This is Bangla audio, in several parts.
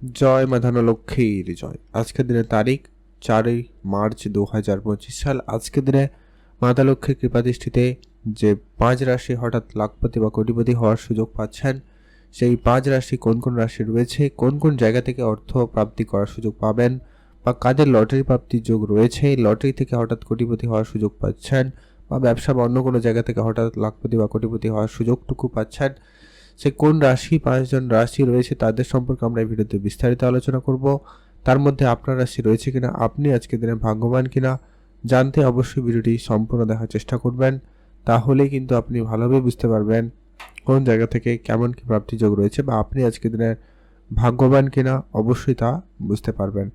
জয় মাধানো লক্ষ্মীর জয়। আজকের দিনের তারিখ চারই মার্চ দু হাজার পঁচিশ সাল। আজকের দিনে মাতা লক্ষ্মীর কৃপাদৃষ্টিতে যে পাঁচ রাশি হঠাৎ লাখপতি বা কোটিপতি হওয়ার সুযোগ পাচ্ছেন, সেই পাঁচ রাশি কোন কোন রাশি রয়েছে, কোন কোন জায়গা থেকে অর্থ প্রাপ্তি করার সুযোগ পাবেন বা কাদের লটারি প্রাপ্তির যোগ রয়েছে, লটারি থেকে হঠাৎ কোটিপতি হওয়ার সুযোগ পাচ্ছেন বা ব্যবসা বা অন্য কোনো জায়গা থেকে হঠাৎ লাখপতি বা কোটিপতি হওয়ার সুযোগটুকু পাচ্ছেন সে কোন রাশি, পাঁচজন রাশি রয়েছে তাদের সম্পর্কে আমরা এই ভিডিওতে বিস্তারিত আলোচনা করব। তার মধ্যে আপনার রাশি রয়েছে কিনা, আপনি আজকে দিনে ভাগ্যবান কিনা, জানতে অবশ্যই ভিডিওটি সম্পূর্ণ দেখার চেষ্টা করবেন। তাহলেই কিন্তু আপনি ভালোভাবে বুঝতে পারবেন কোন জায়গা থেকে কেমন কি প্রাপ্তি যোগ রয়েছে বা আপনি আজকে দিনে ভাগ্যবান কিনা, অবশ্যই তা বুঝতে পারবেন।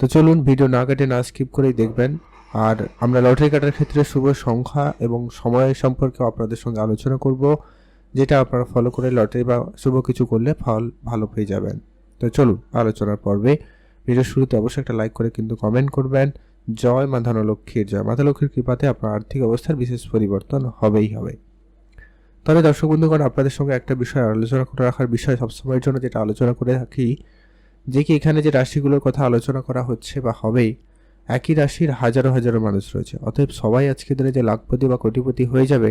তো চলুন ভিডিও না কেটে, না স্কিপ করেই দেখবেন। আর আমরা লটারি কাটার ক্ষেত্রে শুভ সংখ্যা এবং সময় সম্পর্কে আপনাদের সঙ্গে আলোচনা করব। যেটা আপনারা ফলো করে লটারি বা শুভ কিছু করলে ফল ভালো পেয়ে যাবেন। তো চলুন, আলোচনার পর্বে। ভিডিওর শুরুতে অবশ্যই একটা লাইক করে কিন্তু কমেন্ট করবেন। জয় মা ধনলক্ষ্মীর, জয় মাতা লক্ষ্মীর কৃপাতে আপনার আর্থিক অবস্থার বিশেষ পরিবর্তন হবেই হবে। তবে দর্শক বন্ধুগণ, আপনাদের সঙ্গে একটা বিষয় আলোচনা করে রাখার বিষয় সবসময়ের জন্য যেটা আলোচনা করে রাখি যে কি এখানে যে রাশিগুলোর কথা আলোচনা করা হচ্ছে বা হবে, একই রাশির হাজারো হাজারো মানুষ রয়েছে। অতএব সবাই আজকে দিনে যে লাখপতি বা কোটিপতি হয়ে যাবে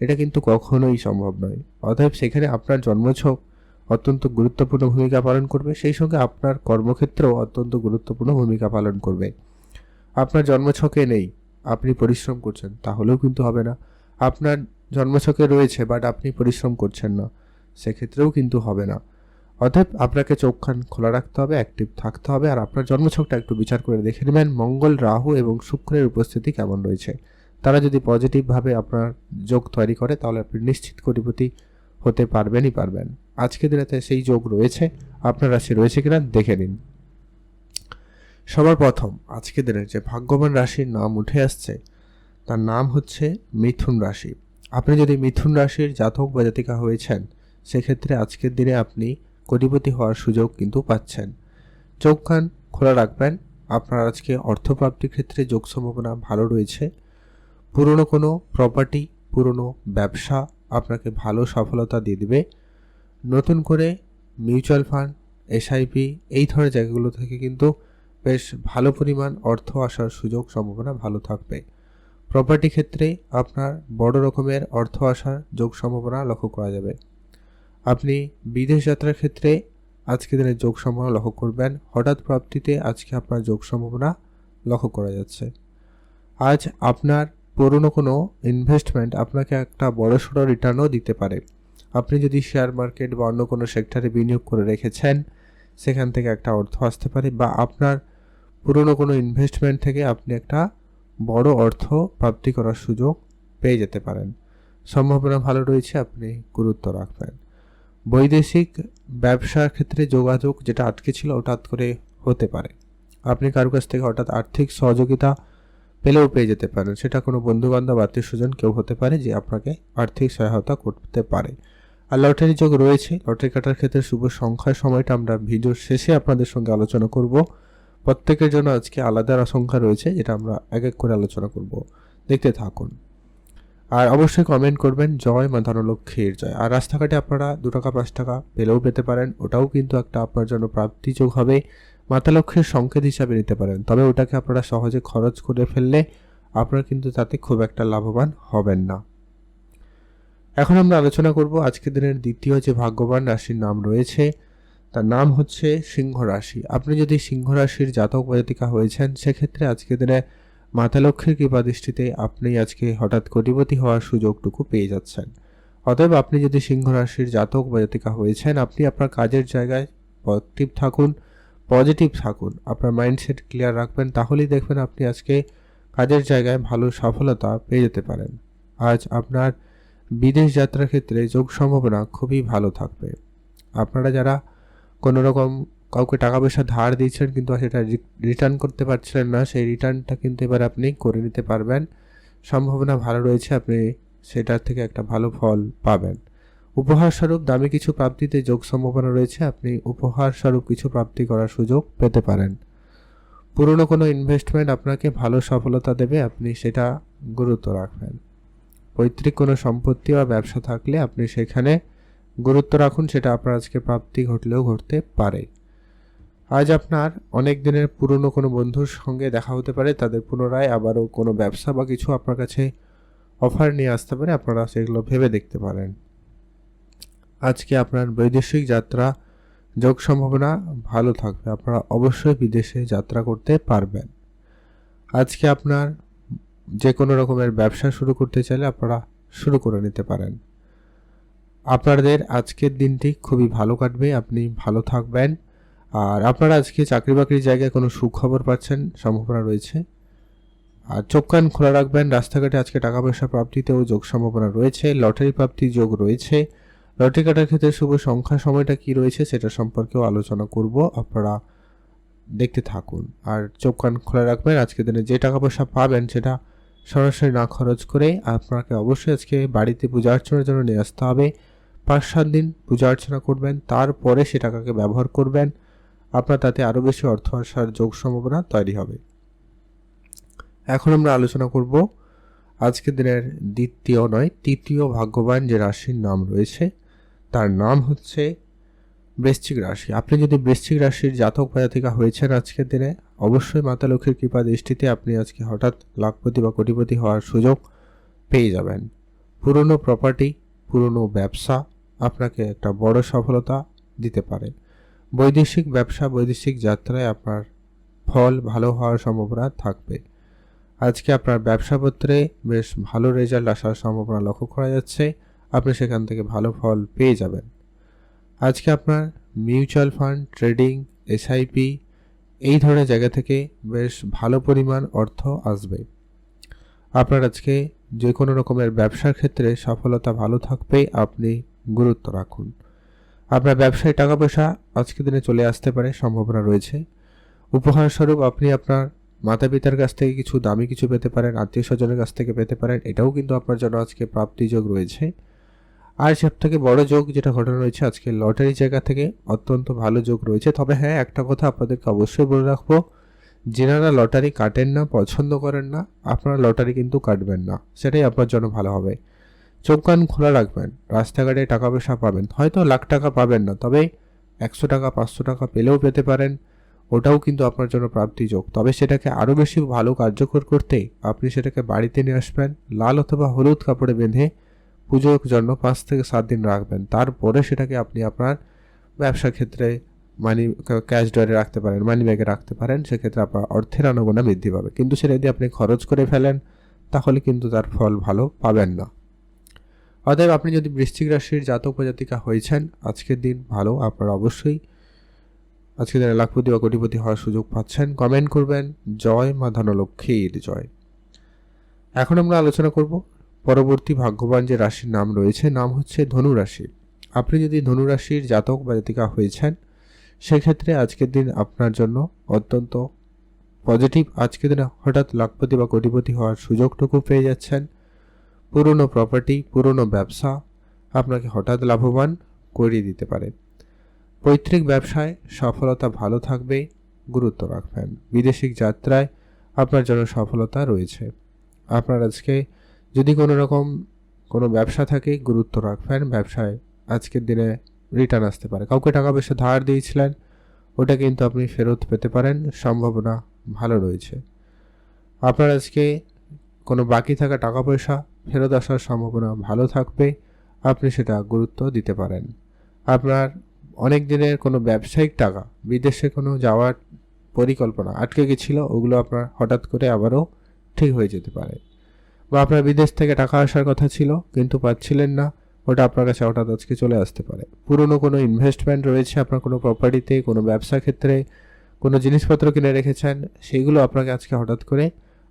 এটা কিন্তু কখনোই সম্ভব নয়। অতএব সেখানে আপনার জন্মছক অত্যন্ত গুরুত্বপূর্ণ ভূমিকা পালন করবে, সেই সঙ্গে আপনার কর্মক্ষেত্রেও অত্যন্ত গুরুত্বপূর্ণ ভূমিকা পালন করবে। আপনার জন্মছকে নেই, আপনি পরিশ্রম করছেন, তাহলেও কিন্তু হবে না। আপনার জন্মছকে রয়েছে বাট আপনি পরিশ্রম করছেন না, সেক্ষেত্রেও কিন্তু হবে না। অতএব আপনাকে চোখ খান খোলা রাখতে হবে অ্যাক্টিভ থাকতে হবে, আর আপনার জন্মছকটা একটু বিচার করে দেখে নেবেন মঙ্গল, রাহু এবং শুক্রের উপস্থিতি কেমন রয়েছে। তারা যদি পজিটিভভাবে আপনার যোগ তৈরি করে, তাহলে আপনি নিশ্চিত কোটিপতি হতে পারবেনই পারবেন। আজকে দিনেতে সেই যোগ রয়েছে, আপনার রাশি রয়েছে কিনা দেখে নিন। সবার প্রথম, আজকে দিনের যে ভাগ্যবান রাশির নাম উঠে আসছে, তার নাম হচ্ছে মিথুন রাশি। আপনি যদি মিথুন রাশির জাতক বা জাতিকা হয়েছেন, সেক্ষেত্রে আজকের দিনে আপনি কোটিপতি হওয়ার সুযোগ কিন্তু পাচ্ছেন। চোখ কান খোলা রাখবেন, আপনার আজকে অর্থপ্রাপ্তির ক্ষেত্রে যোগ সম্ভাবনা ভালো রয়েছে। পুরনো কোনো প্রপার্টি পুরনো ব্যবসা আপনাকে ভালো সফলতা দিয়ে দেবে। নতুন করে মিউচুয়াল ফান্ড এসআইপি এই ধরনের জায়গাগুলো থেকে কিন্তু বেশ ভালো পরিমাণ অর্থ আসার সুযোগ, সম্ভাবনা ভালো থাকবে। প্রপার্টি ক্ষেত্রে আপনার বড় রকমের অর্থ আসার যোগ, সম্ভাবনা লক্ষ্য করা যাবে। আপনি বিদেশ যাত্রার ক্ষেত্রে আজকে দিনের যোগ, সম্ভাবনা লক্ষ্য করবেন। হঠাৎ প্রাপ্তিতে আজকে আপনার যোগ, সম্ভাবনা লক্ষ্য করা যাচ্ছে। আজ আপনার পুরনো কোনো ইনভেস্টমেন্ট আপনাকে একটা বড়সড় রিটার্নও দিতে পারে। আপনি যদি শেয়ার মার্কেট বা অন্য কোনো সেক্টরে বিনিয়োগ করে রেখেছেন, সেখান থেকে একটা অর্থ আসতে পারে বা আপনার পুরনো কোনো ইনভেস্টমেন্ট থেকে আপনি একটা বড় অর্থ প্রাপ্তি করার সুযোগ পেয়ে যেতে পারেন। সম্ভাবনা ভালো রয়েছে, আপনি গুরুত্ব রাখবেন। বৈদেশিক ব্যবসার ক্ষেত্রে যোগাযোগ যেটা আটকে ছিল, হঠাৎ করে হতে পারে। আপনি কারও কাছ থেকে হঠাৎ আর্থিক সহযোগিতা পেলেও পেয়ে যেতে পারেন। সেটা কোনো বন্ধুবান্ধব আত্মীয় স্বজন কেউ হতে পারে যে আপনাকে আর্থিক সহায়তা করতে পারে। আর লটারি যোগ রয়েছে। লটারি কাটার ক্ষেত্রে শুভ সংখ্যার সময়টা আমরা ভিডিওর শেষে আপনাদের সঙ্গে আলোচনা করব। প্রত্যেকের জন্য আজকে আলাদা সংখ্যা রয়েছে, যেটা আমরা এক এক করে আলোচনা করব। দেখতে থাকুন। আর অবশ্যই কমেন্ট করবেন, জয় মা ধনলক্ষ্মীর জয়। আর রাস্তাঘাটে আপনারা দু টাকা, পাঁচ টাকা পেলেও পেতে পারেন। ওটাও কিন্তু একটা আপনার জন্য প্রাপ্তি যোগ হবে। মাতা লক্ষ্মীর সংকেত হিসাবে নিতে পারেন। তবে ওটাকে আপনারা সহজে খরচ করে ফেললে আপনারা কিন্তু তাতে খুব একটা লাভবান হবেন না। এখন আমরা আলোচনা করব আজকের দিনের দ্বিতীয় যে ভাগ্যবান রাশির নাম রয়েছে, তার নাম হচ্ছে সিংহ রাশি। আপনি যদি সিংহ রাশির জাতক জাতিকা হয়েছেন, সেক্ষেত্রে আজকের দিনে মাতা লক্ষ্মীর কৃপা দৃষ্টিতে আপনি আজকে হঠাৎ কোটিপতি হওয়ার সুযোগটুকু পেয়ে যাচ্ছেন। অতএব আপনি যদি সিংহ রাশির জাতক বা হয়েছেন, আপনি আপনার কাজের জায়গায় পজিটিভ থাকুন পজিটিভ থাকুন, আপনার মাইন্ডসেট ক্লিয়ার রাখবেন, তাহলেই দেখবেন আপনি আজকে কাজের জায়গায় ভালো সফলতা পেয়ে যেতে পারেন। আজ আপনার বিদেশ যাত্রার ক্ষেত্রে যোগ সম্ভাবনা খুবই ভালো থাকবে। আপনারা যারা কোনো রকম কাউকে টাকা পয়সা ধার দিয়েছেন কিন্তু সেটা রিটার্ন করতে পারছিলেন না, সেই রিটার্নটা কিন্তু এবার আপনি করে নিতে পারবেন। সম্ভাবনা ভালো রয়েছে, আপনি সেটার থেকে একটা ভালো ফল পাবেন। উপহার স্বরূপ দামি কিছু প্রাপ্তিতে যোগ সম্ভাবনা রয়েছে, আপনি উপহার স্বরূপ কিছু প্রাপ্তি করার সুযোগ পেতে পারেন। পুরনো কোনো ইনভেস্টমেন্ট আপনাকে ভালো সফলতা দেবে, আপনি সেটা গুরুত্ব রাখবেন। পৈতৃক কোনো সম্পত্তি বা ব্যবসা থাকলে আপনি সেখানে গুরুত্ব রাখুন, সেটা আপনার আজকে প্রাপ্তি ঘটলেও ঘটতে পারে। আজ আপনার অনেক দিনের পুরনো কোনো বন্ধুর সঙ্গে দেখা হতে পারে, তাদের পুনরায় আবারও কোনো ব্যবসা বা কিছু আপনার কাছে অফার নিয়ে আসতে পারে, আপনারা সেগুলো ভেবে দেখতে পারেন। আজকে আপনার বৈদেশিক যাত্রা যোগ সম্ভাবনা ভালো থাকবে। আপনারা অবশ্যই বিদেশে যাত্রা করতে পারবেন। আজকে আপনার যে কোনো রকমের ব্যবসা শুরু করতে চাইলে আপনারা শুরু করে নিতে পারেন। আপনাদের আজকের দিনটি খুবই ভালো কাটবে, আপনি ভালো থাকবেন। আর আপনারা আজকে চাকরি বাকরির জায়গায় কোনো সুখবর পাচ্ছেন, সম্ভাবনা রয়েছে। আর চোখ কান খোলা রাখবেন, রাস্তাঘাটে আজকে টাকা পয়সা প্রাপ্তিতেও যোগ সম্ভাবনা রয়েছে, লটারি প্রাপ্তি যোগ রয়েছে। লটারি কাটার ক্ষেত্রে শুভ সংখ্যা সময়টা কি রয়েছে সেটা সম্পর্কেও আলোচনা করব। আপনারা দেখতে থাকুন। আর চোখ কান খোলা রাখবেন আজকে দিনে যে টাকা পয়সা পাবেন সেটা সরাসরি না খরচ করে আপনাকে অবশ্যই আজকে বাড়িতে পূজা অর্চনার জন্য নিয়ে আসতে হবে। পাঁচ সাত দিন পূজা অর্চনা করবেন, তারপরে সে টাকাকে ব্যবহার করবেন। আপনার তাতে আরও বেশি অর্থ আসার যোগ সম্ভাবনা তৈরি হবে। এখন আমরা আলোচনা করব আজকের দিনের দ্বিতীয় নয়, তৃতীয় ভাগ্যবান যে রাশির নাম রয়েছে। তার নাম হচ্ছে বৃশ্চিক রাশি। আপনি যদি বৃশ্চিক রাশির জাতক জাতিকা হয়েছেন আজকের দিনে, অবশ্যই মাতা লক্ষ্মীর কৃপা দৃষ্টিতে আপনি আজকে হঠাৎ লাখপতি বা কোটিপতি হওয়ার সুযোগ পেয়ে যাবেন। পুরনো প্রপার্টি পুরনো ব্যবসা আপনাকে একটা বড় সফলতা দিতে পারে। বৈদেশিক ব্যবসা, বৈদেশিক যাত্রায় আপনার ফল ভালো হওয়ার সম্ভাবনা থাকবে। আজকে আপনার ব্যবসাপত্রে বেশ ভালো রেজাল্ট আসার সম্ভাবনা লক্ষ্য করা যাচ্ছে। আপনি সেখান থেকে ভালো ফল পেয়ে যাবেন। আজকে আপনার মিউচুয়াল ফান্ড, ট্রেডিং এসআইপি এই ধরনের জায়গা থেকে বেশ ভালো পরিমাণ অর্থ আসবে। আপনার আজকে যে কোনো রকমের ব্যবসার ক্ষেত্রে সফলতা ভালো থাকবে আপনি গুরুত্ব রাখুন। আপনার ব্যবসায় টাকা পয়সা আজকের দিনে চলে আসতে পারে, সম্ভাবনা রয়েছে। উপহার স্বরূপ আপনি আপনার মাতা পিতার কাছ থেকে কিছু দামি কিছু পেতে পারেন আত্মীয় স্বজনের কাছ থেকে পেতে পারেন, এটাও কিন্তু আপনার জন্য আজকে প্রাপ্তিযোগ রয়েছে। আর সব থেকে বড় যোগ যেটা ঘটনা রয়েছে আজকে লটারি জায়গা থেকে অত্যন্ত ভালো যোগ রয়েছে। তবে হ্যাঁ একটা কথা আপনাদেরকে অবশ্যই বলে রাখব, যেনারা লটারি কাটেন না, পছন্দ করেন না, আপনারা লটারি কিন্তু কাটবেন না, সেটাই আপনার জন্য ভালো হবে। চোখ কান খোলা রাখবেন, রাস্তাঘাটে টাকা পয়সা পাবেন, হয়তো লাখ টাকা পাবেন না, তবে একশো টাকা, পাঁচশো টাকা পেলেও পেতে পারেন, ওটাও কিন্তু আপনার জন্য প্রাপ্তি যোগ। তবে সেটাকে আরও বেশি ভালো কার্যকর করতে আপনি সেটাকে বাড়িতে নিয়ে আসবেন, লাল অথবা হলুদ কাপড়ে বেঁধে পুজোর জন্য পাঁচ থেকে সাত দিন রাখবেন। তারপরে সেটাকে আপনি আপনার ব্যবসা ক্ষেত্রে মানি ক্যাশ ডয়ারে রাখতে পারেন মানি ব্যাগে রাখতে পারেন, সেক্ষেত্রে আপনার অর্থের আনুগোনা বৃদ্ধি পাবে। কিন্তু সেটা যদি আপনি খরচ করে ফেলেন, তাহলে কিন্তু তার ফল ভালো পাবেন না। অতএব আপনি যদি বৃশ্চিক রাশির জাতক প্রজাতিকা হয়েছেন, আজকের দিন ভালো, আপনারা অবশ্যই আজকে দিনে লাখপতি বা কোটিপতি হওয়ার সুযোগ পাচ্ছেন। কমেন্ট করবেন, জয় মা ধনলক্ষ্মীর জয়। এখন আমরা আলোচনা করব পরবর্তী ভাগ্যবান যে রাশির নাম রয়েছে, নাম হচ্ছে ধনু রাশি আপনি যদি ধনু রাশির জাতক বা জাতিকা হয়েছেন, সেক্ষেত্রে আজকের দিন আপনার জন্য অত্যন্ত পজিটিভ। আজকের দিনে হঠাৎ লাখপতি বা কোটিপতি হওয়ার সুযোগটুকু পেয়ে যাচ্ছেন। পুরনো প্রপার্টি, পুরনো ব্যবসা আপনাকে হঠাৎ লাভবান করিয়ে দিতে পারে। পৈতৃক ব্যবসায় সফলতা ভালো থাকবে, গুরুত্ব রাখবেন। বিদেশিক যাত্রায় আপনার জন্য সফলতা রয়েছে। আপনার আজকে যদি কোনো রকম কোনো ব্যবসা থাকে, গুরুত্ব রাখবেন। ব্যবসায় আজকের দিনে রিটার্ন আসতে পারে। কাউকে টাকা পয়সা ধার দিয়েছিলেন, ওটা কিন্তু আপনি ফেরত পেতে পারেন। সম্ভাবনা ভালো রয়েছে। আপনার আজকে কোনো বাকি থাকা টাকা পয়সা ফেরত আসার সম্ভাবনা ভালো থাকবে, আপনি সেটা গুরুত্ব দিতে পারেন। আপনার অনেক দিনের কোনো ব্যবসায়িক টাকা, বিদেশে কোনো যাওয়ার পরিকল্পনা আটকে গেছিল, ওগুলো আপনার হঠাৎ করে আবারও ঠিক হয়ে যেতে পারে। বা আপনার বিদেশ থেকে টাকা আসার কথা ছিল, কিন্তু পাচ্ছিলেন না, ওটা আপনার কাছে হঠাৎ আজকে চলে আসতে পারে। পুরনো কোনো ইনভেস্টমেন্ট রয়েছে আপনার কোনো প্রপার্টিতে কোনো ব্যবসা ক্ষেত্রে, কোনো জিনিসপত্র কিনে রেখেছেন সেইগুলো আপনাকে আজকে হঠাৎ করে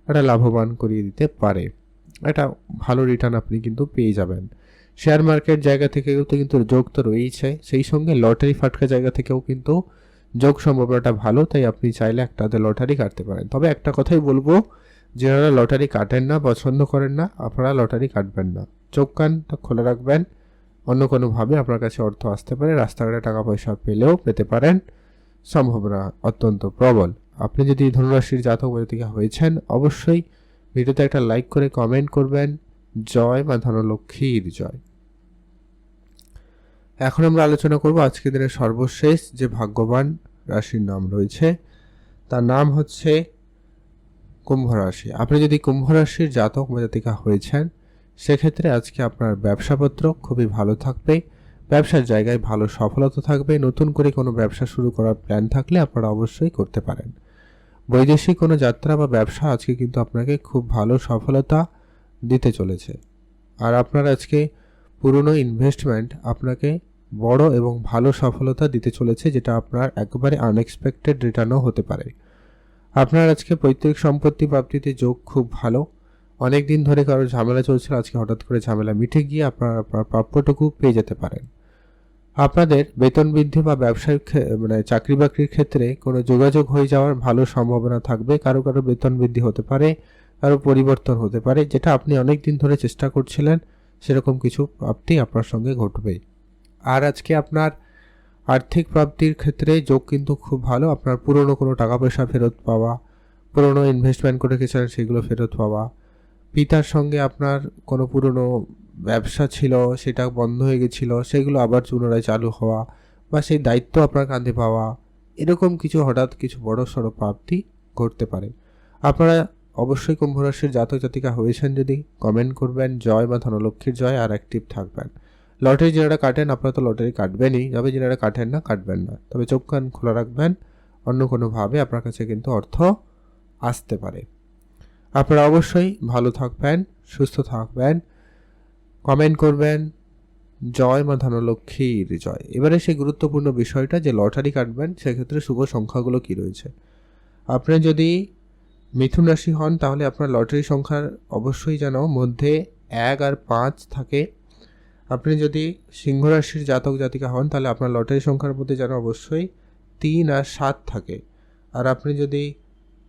একটা লাভবান করিয়ে দিতে পারে। একটা ভালো রিটার্ন আপনি কিন্তু পেয়ে যাবেন। শেয়ার মার্কেট জায়গা থেকেও তো কিন্তু যোগ তো রয়েইছে, সেই সঙ্গে লটারি ফাটকা জায়গা থেকেও কিন্তু যোগ সম্ভাবনাটা ভালো, তাই আপনি চাইলে একটাতে লটারি কাটতে পারেন। তবে একটা কথাই বলব যারা লটারি কাটেন না, পছন্দ করেন না, আপনারা লটারি কাটবেন না। চোখ কানটা খোলা রাখবেন। অন্য কোনোভাবে আপনার কাছে অর্থ আসতে পারে, রাস্তাঘাটে টাকা পয়সা পেলেও পেতে পারেন। সম্ভাবনা অত্যন্ত প্রবল। আপনি যদি ধনুরাশির জাতক জাতিকা হয়েছেন, অবশ্যই ভিডিওতে একটা লাইক করে কমেন্ট করবেন। জয় বা ধনলক্ষ্মীর জয়। এখন আমরা আলোচনা করব আজকের দিনের সর্বশেষ যে ভাগ্যবান রাশির নাম রয়েছে। তার নাম হচ্ছে কুম্ভ রাশি। আপনি যদি কুম্ভ রাশির জাতক বা জাতিকা হয়েছেন সেক্ষেত্রে আজকে আপনার ব্যবসাপত্র খুবই ভালো থাকবে। ব্যবসার জায়গায় ভালো সফলতা থাকবে। নতুন করে কোনো ব্যবসা শুরু করার প্ল্যান থাকলে আপনারা অবশ্যই করতে পারেন। বৈদেশিক কোনো যাত্রা বা ব্যবসা আজকে কিন্তু আপনাকে খুব ভালো সফলতা দিতে চলেছে। আর আপনার আজকে পুরনো ইনভেস্টমেন্ট আপনাকে বড় এবং ভালো সফলতা দিতে চলেছে, যেটা আপনার একেবারে আনএক্সপেক্টেড রিটার্নও হতে পারে। আপনার আজকে পৈতৃক সম্পত্তি প্রাপ্তিতে যোগ খুব ভালো। অনেক দিন ধরে কারও ঝামেলা চলছিল, আজকে হঠাৎ করে ঝামেলা মিটে গিয়ে আপনার আপনার প্রাপ্যটুকু পেয়ে যেতে পারেন। আপনাদের বেতন বৃদ্ধি বা ব্যবসায়িক মানে চাকরি বাকরির ক্ষেত্রে কোনো যোগাযোগ হয়ে যাওয়ার ভালো সম্ভাবনা থাকবে। কারও কারও বেতন বৃদ্ধি হতে পারে, কারও পরিবর্তন হতে পারে, যেটা আপনি অনেক দিন ধরে চেষ্টা করছিলেন, সেরকম কিছু প্রাপ্তি আপনার সঙ্গে ঘটবে আর আজকে আপনার আর্থিক প্রাপ্তির ক্ষেত্রে যোগ কিন্তু খুব ভালো। আপনার পুরনো কোনো টাকা পয়সা ফেরত পাওয়া, পুরনো ইনভেস্টমেন্ট করে রেখেছিলেন সেগুলো ফেরত পাওয়া। পিতার সঙ্গে আপনার কোনো পুরনো ব্যবসা ছিল, সেটা বন্ধ হয়ে গেছিল, সেগুলো আবার পুনরায় চালু হওয়া বা সেই দায়িত্ব আপনার কাঁধে পাওয়া, এরকম কিছু হঠাৎ কিছু বড় সড়ো প্রাপ্তি ঘটতে পারে। আপনারা অবশ্যই কুম্ভ রাশির জাতক জাতিকা হয়েছেন যদি। কমেন্ট করবেন। জয় বা ধনলক্ষ্মীর জয়। আর অ্যাক্টিভ থাকবেন। লটারি যারা কাটেন, আপনারা তো লটারি কাটবেনই। তবে যারা কাটেন না, কাটবেন না। তবে চোখ কান খোলা রাখবেন। অন্য কোনোভাবে আপনার কাছে কিন্তু অর্থ আসতে পারে। আপনারা অবশ্যই ভালো থাকবেন, সুস্থ থাকবেন, কমেন্ট করবেন, জয় মা ধনলক্ষ্মীর জয়। এবারে সেই গুরুত্বপূর্ণ বিষয়টা যে লটারি কাটবেন, সেক্ষেত্রে শুভ সংখ্যাগুলো কি রয়েছে? আপনি যদি মিথুন রাশি হন, তাহলে আপনার লটারি সংখ্যার অবশ্যই যেন মধ্যে এক আর পাঁচ থাকে। আপনি যদি সিংহ রাশির জাতক জাতিকা হন, তাহলে আপনার লটারি সংখ্যার মধ্যে যেন অবশ্যই তিন আর সাত থাকে। আর আপনি যদি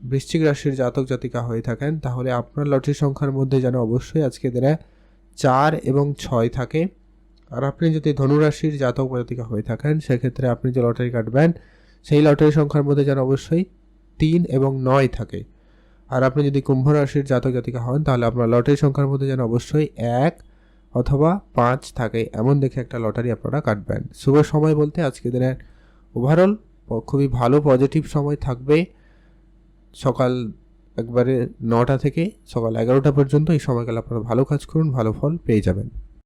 বৃশ্চিক রাশির জাতক জাতিকা হয়ে থাকেন, তাহলে আপনার লটারি সংখ্যার মধ্যে যেন অবশ্যই আজকে দিনে চার এবং ছয় থাকে। আর আপনি যদি ধনুরাশির জাতক জাতিকা হয়ে থাকেন, সেক্ষেত্রে আপনি যে লটারি কাটবেন, সেই লটারি সংখ্যার মধ্যে যেন অবশ্যই তিন এবং নয় থাকে। আর আপনি যদি কুম্ভ রাশির জাতক জাতিকা হন, তাহলে আপনার লটারি সংখ্যার মধ্যে যেন অবশ্যই এক অথবা পাঁচ থাকে, এমন দেখে একটা লটারি আপনারা কাটবেন। শুভ সময় বলতে আজকে দিনের ওভারঅল খুবই ভালো পজিটিভ সময় থাকবে সকাল একবারে নটা থেকে সকাল এগারোটা পর্যন্ত। এই সময়কালে আপনারা ভালো কাজ করুন, ভালো ফল পেয়ে যাবেন।